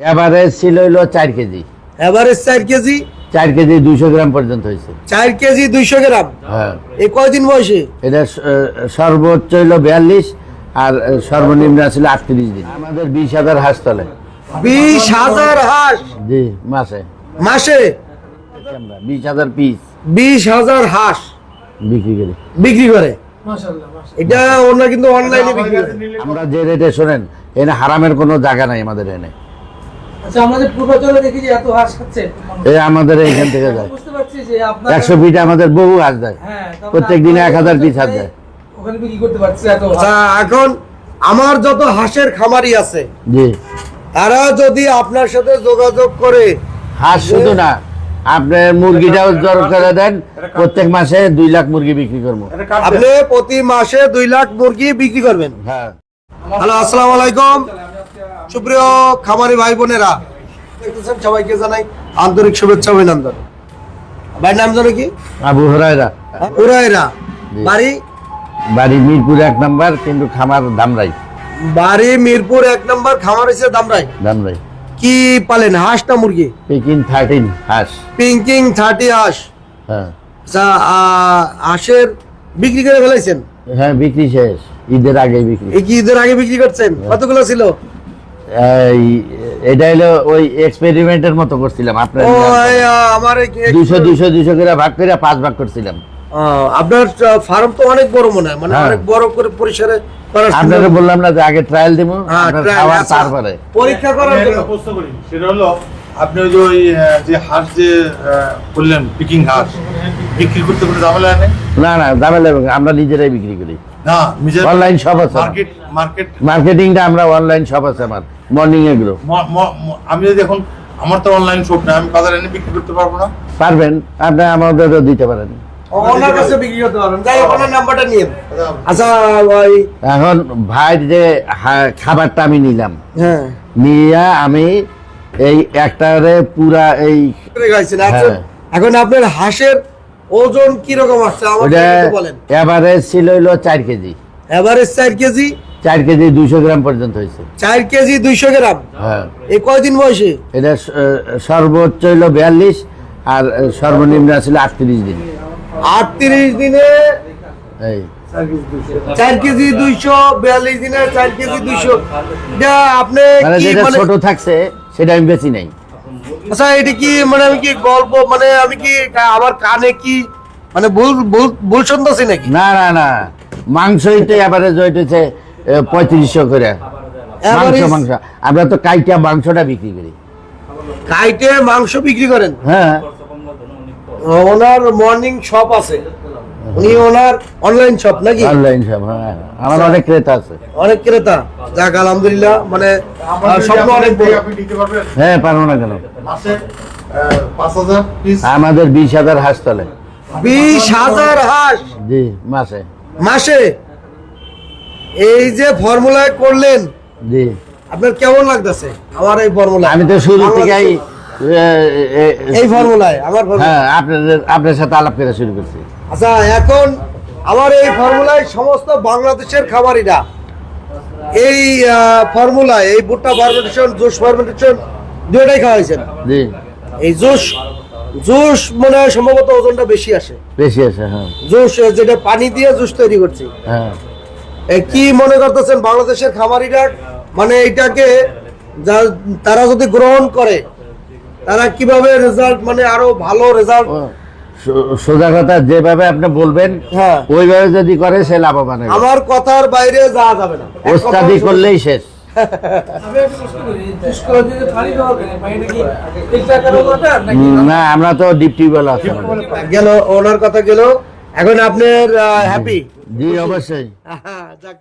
Average ছিল হইল চার কেজি। এভারেজ চার কেজি? চার কেজি দুইশো গ্রাম পর্যন্ত হয়েছে। চার কেজি দুইশো গ্রাম? হ্যাঁ। এই কয়দিন বয়সে? এটা সর্বোচ্চ হইল বিয়াল্লিশ আর সর্বনিম্ন ছিল আটত্রিশ দিন। আমাদের বিশ হাজার হাঁস তলে। বিশ হাজার হাঁস? জি মাসে। মাসে? বিশ হাজার পিস। বিশ হাজার হাঁস। বিক্রি করি। বিক্রি করে? এটা ওনারা কিন্তু অনলাইনে বিক্রি করে। আমরা যে রেটে শোনেন এনে হারামের কোনো জায়গা নাই আমাদের এনে। আচ্ছা আমাদের পূর্বাচলে দেখি যে এত হাঁস খাচ্ছে। এই আমাদের এইখান থেকে যায়। বুঝতে পারছি যে আপনার একশো পিঠে আমাদের বহু হাঁস দেয়। হ্যাঁ প্রত্যেক দিনে এক হাজার পিস হাঁস আপনারা ওখানে বিক্রি করতে পারছি এত আচ্ছা এখন আমার যত হাঁসের খামারি আছে জি। তারা যদি আপনার সাথে যোগাযোগ করে হাঁস শুধু না আপনার মুরগিটাও জোর করে দেন প্রত্যেক মাসে দুই লাখ মুরগি বিক্রি করব। আপনি প্রতি মাসে দুই লাখ মুরগি বিক্রি করবেন। হ্যাঁ। হ্যালো আসসালামু আলাইকুম। সুপ্রিয় খামারি ভাই বোনেরা দেখতেছেন সবাইকে জানাই আন্তরিক শুভেচ্ছা অভিনন্দন। ভাইয়ের নাম জানো কি? আবু হরাইরা উরাইরা জি। বাড়ি? বাড়ি মিরপুর এক নাম্বার কিন্তু খামার দামরাই। বাড়ি মিরপুর এক নম্বর খামার হয়েছে দামরাই। দামরাই। কি পালেন হাঁস না মুরগি? পেকিং থার্টিন হাঁস। পিঙ্কিং থার্টি হাঁস। হ্যাঁ। আচ্ছা হাঁসের বিক্রি করে ফেলাইছেন? হ্যাঁ বিক্রি শেষ। ঈদের আগে বিক্রি। কি ঈদের আগে বিক্রি করছেন? কতগুলো ছিল? এটা হলো ওই এক্সপেরিমেন্টের মতো করছিলাম আপনার ও আমার এই- দুশো দুশো দুশো করে ভাগ করে পাঁচ ভাগ করছিলাম। আপনার ফার্ম তো অনেক বড় মনে হয় মানে হ্যাঁ। অনেক বড় করে পরিসরে আপনারা বললাম না যে আগে ট্রায়াল দিব হ্যাঁ, খাওয়ার। তারপরে। পরীক্ষা করার জন্য। প্রশ্ন করি সেটা হলো আপনি ওই যে ওই যে হাঁস যে বললেন পিকিং হাঁস বিক্রি করতে কোনো ঝামেলা নেই না? না দামে লাগবে আমরা নিজেরাই বিক্রি করি। না অনলাইন সব আছে মার্কেট মার্কেটিংটা আমরা অনলাইন সব আছে আমার। মর্নিং এগুলো ম- ম- ম- আমি যদি এখন আমার তো অনলাইন শপ না আমি বাজারে এনে বিক্রি করতে পারব না? পারবেন আপনি আমাদেরও দিতে পারেন। ওনার কাছে বিক্রি করতে পারবেন। যাই ওনার নাম্বারটা নিয়ে আচ্ছা ওই এখন ভাইয়ের যে হা- খাবারটা আমি নিলাম। হ্যাঁ। নিয়ে আমি এই একটারে পুরা এই এখন হ্যাঁ। আপনার হাঁসের ওজন কি রকম আসছে? আমাকে বলেন। এভারেজ ছিল চার কেজি। এভারেজ চার কেজি। চার কেজি দুইশো গ্রাম পর্যন্ত হয়েছে। চার কেজি দুইশো গ্রাম? হ্যাঁ। এই কয়দিন বয়সে? এটা সর্বোচ্চ হইল বিয়াল্লিশ আর সর্বনিম্ন ছিল আটত্রিশ দিন। আটত্রিশ দিনে এই। চার কেজি দুইশো। বিয়াল্লিশ দিনে চার কেজি দুইশো। আপনি মানে যেটা মানে ছোট থাকছে সেটা আমি বেশি নাই। আচ্ছা এটা কি মানে আমি কি গল্প মানে আমি কি আমার কানে কি মানে ভুল ভুল ভুল শুনতেছি নাকি? না না না। মাংসই তো এভারেজ হইতেছে। পঁয়ত্রিশশো করে। মাংস মাংস। আমরা তো কাইটা মাংসটা বিক্রি করি। কাইটে মাংস বিক্রি করেন? হ্যাঁ। ওনার মর্নিং শপ আছে। উনি ওনার অনলাইন শপ নাকি? অনলাইন সব হ্যাঁ। আমার অনেক ক্রেতা আছে। অনেক ক্রেতা। যাক আলহামদুলিল্লাহ মানে স্বপ্ন অনেক বড়। আপনি দিতে পারবেন? হ্যাঁ পারব না কেন? মাসে পাঁচ হাজার আমাদের বিশ হাজার হাঁস তলে। বিশ হাজার হাঁস? জি মাসে। মাসে? এই যে ফর্মুলায় করলেন জি। আপনার কেমন লাগতেছে? আমার এই ফর্মুলা আমি তো শুরু থেকেই এই ফর্মুলায় আমার। হ্যাঁ আপনাদের আপনার সাথে আলাপ করে শুরু করছি। আচ্ছা এখন আমার এই ফর্মুলায় সমস্ত বাংলাদেশের খামারিরা এই ফর্মুলায় এই ভুট্টা ফার্মেন্টেশন জুস ফার্মেন্টেশন দুটাই খাওয়াইছেন। জি। এই জুস জুস মনে হয় সম্ভবত ওজনটা বেশি আসে। বেশি আসে হ্যাঁ। জুস যেটা পানি দিয়ে জুস তৈরি করছি। হ্যাঁ। কি মনে করতেছেন বাংলাদেশের খামারিরা? মানে এটাকে তারা যদি গ্রহণ করে তারা কীভাবে রেজাল্ট মানে আরও ভালো রেজাল্ট সোজা কথা যেভাবে আপনি বলবেন হ্যাঁ। ওইভাবে যদি করে সে লাভবান হবে। আমার কথার বাইরে যাওয়া যাবে না। ওস্তাদি করলেই শেষ। হবে না, আমরা তো ডিপ টিউবওয়েল আছে। গেল ওনার কথা গেল। এখন আপনার হ্যাপি জি অবশ্যই। যাক।